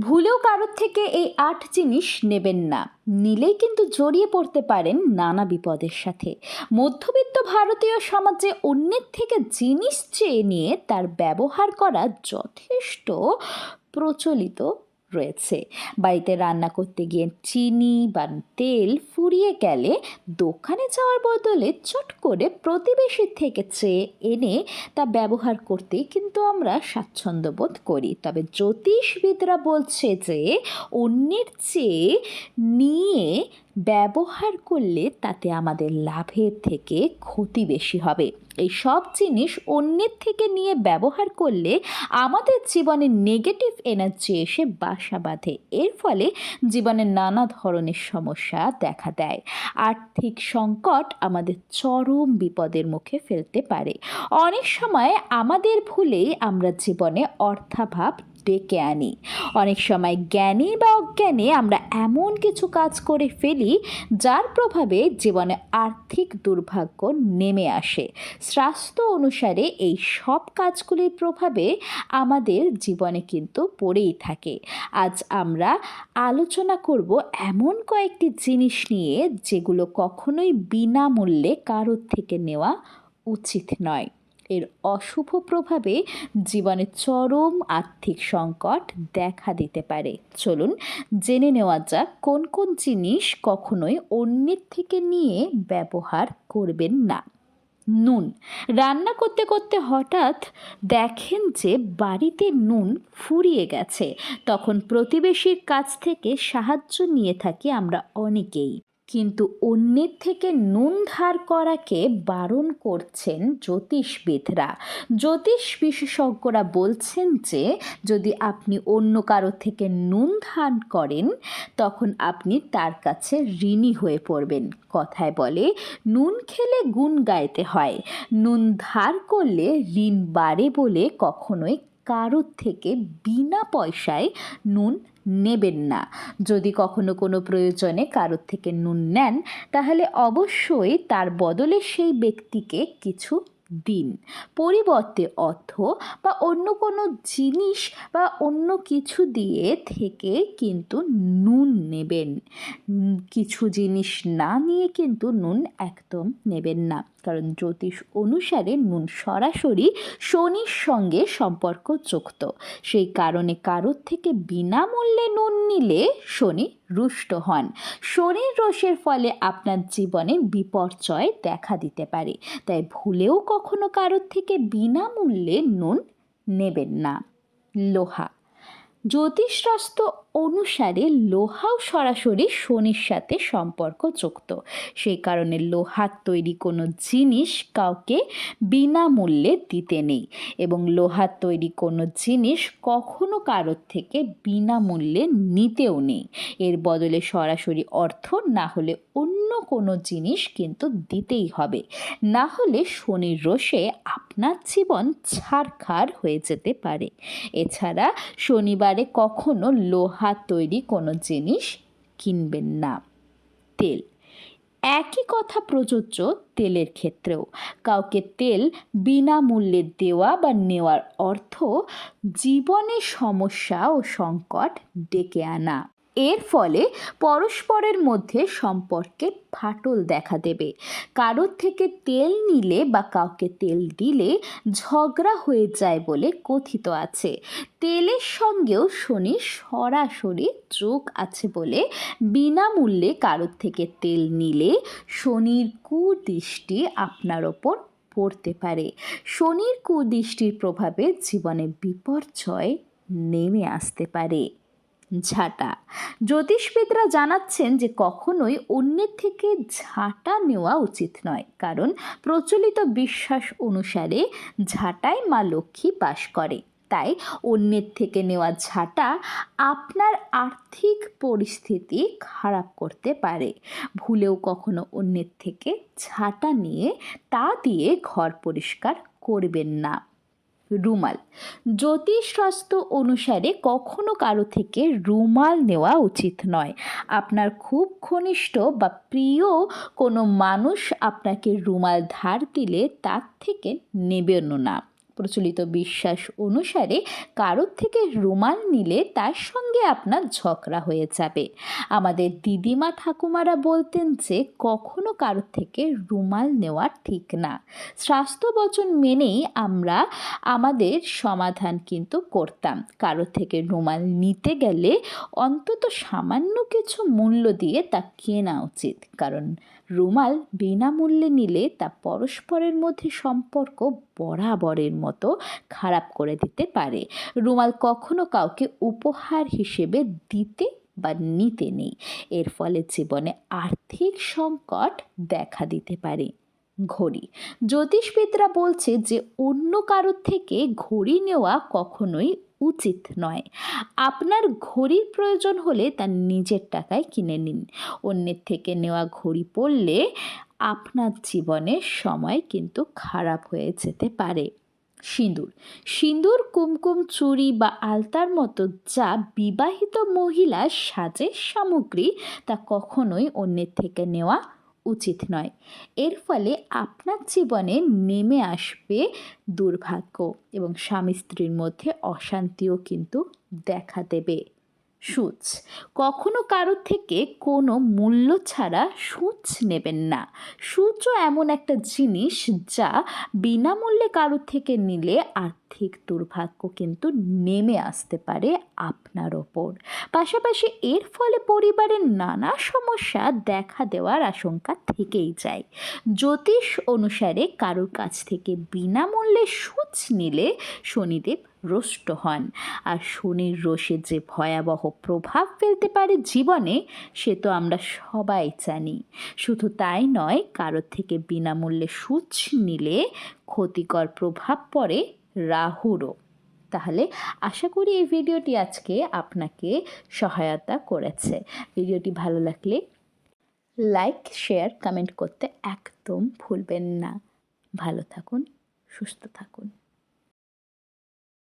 ভুলেও কারোর থেকে এই আট জিনিস নেবেন না। নিলেই কিন্তু জড়িয়ে পড়তে পারেন নানা বিপদের সাথে। মধ্যবিত্ত ভারতীয় সমাজে অন্যের থেকে জিনিস চেয়ে নিয়ে তার ব্যবহার করা যথেষ্ট প্রচলিত রয়েছে। বাড়িতে রান্না করতে গিয়ে চিনি বা তেল ফুরিয়ে গেলে দোকানে যাওয়ার বদলে চট করে প্রতিবেশীর থেকে চেয়ে এনে তা ব্যবহার করতে কিন্তু আমরা স্বাচ্ছন্দ্য বোধ করি। তবে জ্যোতিষবিদরা বলছে যে, অন্যের চেয়ে নিয়ে ব্যবহার করলে তাতে আমাদের লাভের থেকে ক্ষতি বেশি হবে। এই সব জিনিস অন্যের থেকে নিয়ে ব্যবহার করলে আমাদের জীবনে নেগেটিভ এনার্জি এসে বাসা বাঁধে। এর ফলে জীবনে নানা ধরনের সমস্যা দেখা দেয়। আর্থিক সংকট আমাদের চরম বিপদের মুখে ফেলতে পারে। অনেক সময় আমাদের ভুলেই আমরা জীবনে অর্থাভাব ডেকে আনি অনেক সময় জ্ঞানী বা অজ্ঞানে আমরা এমন কিছু কাজ করে ফেলি, যার প্রভাবে জীবনে আর্থিক দুর্ভাগ্য নেমে আসে। স্বাস্থ্য অনুসারে এই সব কাজগুলির প্রভাবে আমাদের জীবনে কিন্তু পড়েই থাকে। আজ আমরা আলোচনা করব এমন কয়েকটি জিনিস নিয়ে, যেগুলো কখনোই বিনামূল্যে কারোর থেকে নেওয়া উচিত নয়। এর অশুভ প্রভাবে জীবনে চরম আর্থিক সংকট দেখা দিতে পারে। চলুন জেনে নেওয়া যাক কোন কোন জিনিস কখনোই অন্যের থেকে নিয়ে ব্যবহার করবেন না। নুন। রান্না করতে করতে হঠাৎ দেখেন যে বাড়িতে নুন ফুরিয়ে গেছে। তখন প্রতিবেশীর কাছ থেকে সাহায্য নিয়ে থাকি আমরা অনেকেই। কিন্তু অন্যের থেকে নুন ধার করাকে বারণ করছেন জ্যোতিষবিদরা। জ্যোতিষ বিশেষজ্ঞরা বলছেন যে, যদি আপনি অন্য কারও থেকে নুন ধার করেন, তখন আপনি তার কাছে ঋণী হয়ে পড়বেন। কথায় বলে, নুন খেলে গুণ গাইতে হয়। নুন ধার করলে ঋণ বাড়ে বলে কখনোই কারোর থেকে বিনা পয়সায় নুন নেবেন না। যদি কখনো কোনো প্রয়োজনে কারোর থেকে নুন নেন, তাহলে অবশ্যই তার বদলে সেই ব্যক্তিকে কিছু দিন। পরিবর্তে অর্থ বা অন্য কোনো জিনিস বা অন্য কিছু দিয়ে থেকে কিন্তু নুন নেবেন। কিছু জিনিস না নিয়ে কিন্তু নুন একদম নেবেন না। কারণ জ্যোতিষ অনুসারে নুন সরাসরি শনির সঙ্গে সম্পর্কযুক্ত। সেই কারণে কারোর থেকে বিনামূল্যে নুন নিলে শনি রুষ্ট হন। শনির রোষের ফলে আপনার জীবনে বিপর্যয় দেখা দিতে পারে। তাই ভুলেও কখনো কারোর থেকে বিনামূল্যে নুন নেবেন না। লোহা। জ্যোতিষশাস্ত্র অনুসারে লোহাও সরাসরি শনির সাথে সম্পর্কযুক্ত সেই কারণে লোহার তৈরি কোনো জিনিস কাউকে বিনামূল্যে দিতে নেই এবং লোহার তৈরি কোনো জিনিস কখনো কারোর থেকে বিনামূল্যে নিতেও নেই। এর বদলে সরাসরি অর্থ না হলে অন্য কোনো জিনিস কিন্তু দিতেই হবে। না হলে শনির রোষে আপনার জীবন ছাড়খাড় হয়ে যেতে পারে। এছাড়া শনিবারে কখনো লোহা তৈরি কোনো জিনিস কিনবেন না। তেল। একই কথা প্রযোজ্য তেলের ক্ষেত্রেও। কাউকে তেল বিনামূল্যে দেওয়া বা নেওয়ার অর্থ জীবনে সমস্যা ও সংকট ডেকে আনা। এর ফলে পরস্পরের মধ্যে সম্পর্কে ফাটল দেখা দেবে। কারোর থেকে তেল নিলে বা কাউকে তেল দিলে ঝগড়া হয়ে যায় বলে কথিত আছে। তেলের সঙ্গেও শনি সরাসরি যোগ আছে বলে বিনামূল্যে কারোর থেকে তেল নিলে শনির কুদৃষ্টি আপনার ওপর পড়তে পারে। শনির কুদৃষ্টির প্রভাবে জীবনে বিপর্যয় নেমে আসতে পারে। ঝাঁটা। জ্যোতিষবিদরা জানাচ্ছেন যে কখনোই অন্যের থেকে ঝাঁটা নেওয়া উচিত নয়, কারণ প্রচলিত বিশ্বাস অনুসারে ঝাঁটায় মা লক্ষ্মী বাস করে। তাই অন্যের থেকে নেওয়া ঝাঁটা আপনার আর্থিক পরিস্থিতি খারাপ করতে পারে। ভুলেও কখনো অন্যের থেকে ঝাঁটা নিয়ে তা দিয়ে ঘর পরিষ্কার করবেন না। রুমাল। জ্যোতিষশাস্ত্র অনুসারে কখনো কারও থেকে রুমাল নেওয়া উচিত নয়। আপনার খুব ঘনিষ্ঠ বা প্রিয় কোনো মানুষ আপনাকে রুমাল ধার দিলে তার থেকে নেবেনও না। প্রচলিত বিশ্বাস অনুসারে কারোর থেকে রুমাল নিলে তার সঙ্গে আপনার ঝগড়া হয়ে যাবে। আমাদের দিদিমা ঠাকুমারা বলতেন যে, কখনো কারোর থেকে রুমাল নেওয়া ঠিক না। স্বাস্থ্য বচন মেনেই আমরা আমাদের সমাধান কিন্তু করতাম। কারোর থেকে রুমাল নিতে গেলে অন্তত সামান্য কিছু মূল্য দিয়ে তা কেনা উচিত। কারণ রুমাল বিনামূল্যে নিলে তা পরস্পরের মধ্যে সম্পর্ক বরাবরের মতো খারাপ করে দিতে পারে। রুমাল কখনো কাউকে উপহার হিসেবে দিতে বা নিতে নেই। এর ফলে জীবনে আর্থিক সংকট দেখা দিতে পারে। ঘড়ি। জ্যোতিষবিদরা বলছে যে, অন্য কারোর থেকে ঘড়ি নেওয়া কখনোই উচিত নয়। আপনার ঘড়ির প্রয়োজন হলে তার নিজের টাকায় কিনে নিন। অন্যের থেকে নেওয়া ঘড়ি পরলে আপনার জীবনের সময় কিন্তু খারাপ হয়ে যেতে পারে। সিঁদুর। সিঁদুর, কুমকুম, চুড়ি বা আলতার মতো যা বিবাহিত মহিলার সাজের সামগ্রী তা কখনোই অন্যের থেকে নেওয়া উচিত নয়। এর ফলে আপনার জীবনে নেমে আসবে দুর্ভাগ্য এবং স্বামী স্ত্রীর মধ্যে অশান্তিও কিন্তু দেখা দেবে। সুচ। কখনো কারোর থেকে কোনো মূল্য ছাড়া সুচ নেবেন না। সুচও এমন একটা জিনিস যা বিনামূল্যে কারোর থেকে নিলে আর্থিক দুর্ভাগ্য কিন্তু নেমে আসতে পারে আপনার ওপর। পাশাপাশি এর ফলে পরিবারের নানা সমস্যা দেখা দেওয়ার আশঙ্কা থেকেই যায়। জ্যোতিষ অনুসারে কারোর কাছ থেকে বিনামূল্যে সুচ নিলে শনিদেব রুষ্ট হন। আর শনির রোষে যে ভয়াবহ প্রভাব ফেলতে পারে জীবনে, সে তো আমরা সবাই জানি। শুধু তাই নয়, কারোর থেকে বিনামূল্যে সুচ নিলে ক্ষতিকর প্রভাব পড়ে রাহুরও তাহলে আশা করি এই ভিডিওটি আজকে আপনাকে সহায়তা করেছে। ভিডিওটি ভালো লাগলে লাইক, শেয়ার, কমেন্ট করতে একদম ভুলবেন না। ভালো থাকুন, সুস্থ থাকুন।